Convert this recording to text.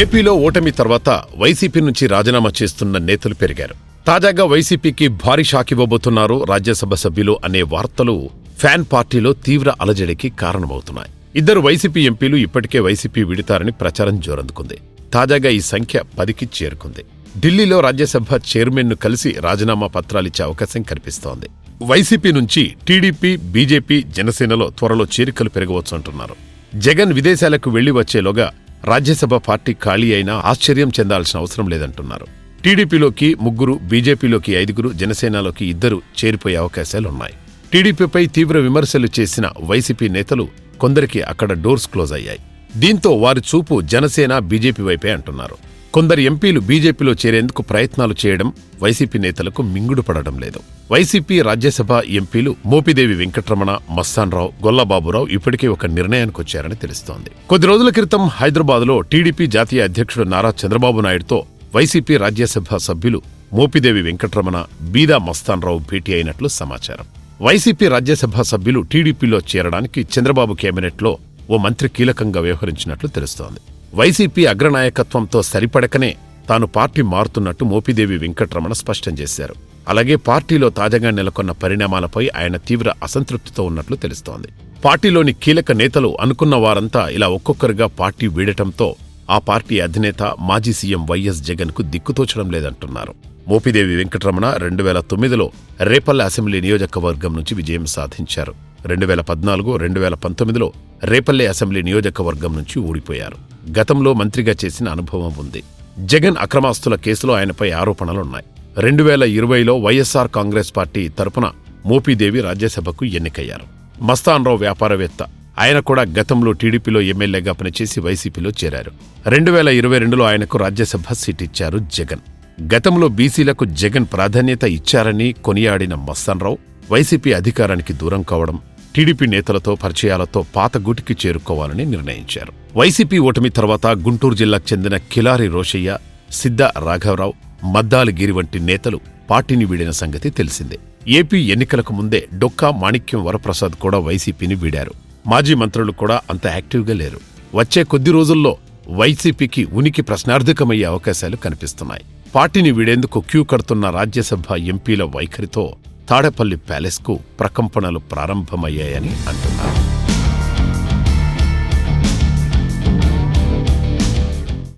ఏపీలో ఓటమి తర్వాత వైసీపీ నుంచి రాజీనామా చేస్తున్న నేతలు పెరిగారు. తాజాగా వైసీపీకి భారీ షాక్ ఇవ్వబోతున్నారు రాజ్యసభ సభ్యులు అనే వార్తలు ఫ్యాన్ పార్టీలో తీవ్ర అలజడికి కారణమవుతున్నాయి. ఇద్దరు వైసీపీ ఎంపీలు ఇప్పటికే వైసీపీ విడతారని ప్రచారం జోరందుకుంది. తాజాగా ఈ సంఖ్య పదికి చేరుకుంది. ఢిల్లీలో రాజ్యసభ చైర్మన్ను కలిసి రాజీనామా పత్రాలిచ్చే అవకాశం కనిపిస్తోంది. వైసీపీ నుంచి టీడీపీ బీజేపీ జనసేనలో త్వరలో చేరికలు పెరగవచ్చు అంటున్నారు జగన్ విదేశాలకు వెళ్ళి వచ్చేలోగా రాజ్యసభ పార్టీ ఖాళీ అయినా ఆశ్చర్యం చెందాల్సిన అవసరం లేదంటున్నారు. టీడీపీలోకి ముగ్గురు బీజేపీలోకి ఐదుగురు జనసేనలోకి ఇద్దరు చేరిపోయే అవకాశాలున్నాయి. టీడీపీపై తీవ్ర విమర్శలు చేసిన వైసీపీ నేతలు కొందరికి అక్కడ డోర్స్ క్లోజ్ అయ్యాయి. దీంతో వారి చూపు జనసేన బీజేపీ వైపే అంటున్నారు. కొందరు ఎంపీలు బీజేపీలో చేరేందుకు ప్రయత్నాలు చేయడం వైసీపీ నేతలకు మింగుడు పడడం లేదు. వైసీపీ రాజ్యసభ ఎంపీలు మోపిదేవి వెంకట్రమణ మస్తాన్రావు గొల్లబాబురావు ఇప్పటికే ఒక నిర్ణయానికి వచ్చారని తెలుస్తోంది. కొద్ది రోజుల క్రితం హైదరాబాద్లో టీడీపీ జాతీయ అధ్యక్షుడు నారా చంద్రబాబు నాయుడుతో వైసీపీ రాజ్యసభ సభ్యులు మోపిదేవి వెంకట్రమణ బీదా మస్తాన్రావు భేటీ అయినట్లు సమాచారం. వైసీపీ రాజ్యసభ సభ్యులు టీడీపీలో చేరడానికి చంద్రబాబు కేబినెట్లో ఓ మంత్రి కీలకంగా వ్యవహరించినట్లు తెలుస్తోంది. వైసీపీ అగ్రనాయకత్వంతో సరిపడకనే తాను పార్టీ మారుతున్నట్టు మోపిదేవి వెంకట్రమణ స్పష్టం చేశారు. అలాగే పార్టీలో తాజాగా నెలకొన్న పరిణామాలపై ఆయన తీవ్ర అసంతృప్తితో ఉన్నట్లు తెలుస్తోంది. పార్టీలోని కీలక నేతలు అనుకున్న వారంతా ఇలా ఒక్కొక్కరుగా పార్టీ వీడటంతో ఆ పార్టీ అధినేత మాజీ సీఎం వైఎస్ జగన్కు దిక్కుతోచడం లేదంటున్నారు. మోపిదేవి వెంకటరమణ రెండు వేల తొమ్మిదిలో రేపల్లె అసెంబ్లీ నియోజకవర్గం నుంచి విజయం సాధించారు. రెండు వేల పద్నాలుగు రెండు వేల పంతొమ్మిదిలో రేపల్లె అసెంబ్లీ నియోజకవర్గం నుంచి ఓడిపోయారు గతంలో మంత్రిగా చేసిన అనుభవం ఉంది. జగన్ అక్రమాస్తుల కేసులో ఆయనపై ఆరోపణలున్నాయి. రెండు వేల ఇరవైలో వైఎస్ఆర్ కాంగ్రెస్ పార్టీ తరపున మోపీదేవి రాజ్యసభకు ఎన్నికయ్యారు. మస్తాన్రావు వ్యాపారవేత్త. ఆయన కూడా గతంలో టీడీపీలో ఎమ్మెల్యేగా పనిచేసి వైసీపీలో చేరారు. రెండు వేల ఇరవై రెండులో ఆయనకు రాజ్యసభ సీట్ ఇచ్చారు జగన్. గతంలో బీసీలకు జగన్ ప్రాధాన్యత ఇచ్చారని కొనియాడిన మస్తాన్రావు వైసీపీ అధికారానికి దూరం కావడం టీడీపీ నేతలతో పరిచయాలతో పాత గుటికి చేరుకోవాలని నిర్ణయించారు. వైసీపీ ఓటమి తర్వాత గుంటూరు జిల్లాకు చెందిన కిలారి రోషయ్య సిద్ధ రాఘవరావు మద్దాలగిరి వంటి నేతలు పార్టీని వీడిన సంగతి తెలిసిందే. ఏపీ ఎన్నికలకు ముందే డొక్కా మాణిక్యం వరప్రసాద్ కూడా వైసీపీని వీడారు. మాజీ మంత్రులు కూడా అంత యాక్టివ్గా లేరు. వచ్చే కొద్ది రోజుల్లో వైసీపీకి ఉనికి ప్రశ్నార్థకమయ్యే అవకాశాలు కనిపిస్తున్నాయి. పార్టీని వీడేందుకు క్యూ కడుతున్న రాజ్యసభ ఎంపీల వైఖరితో తాడేపల్లి ప్యాలెస్కు ప్రకంపనలు ప్రారంభమయ్యాయని అంటున్నారు.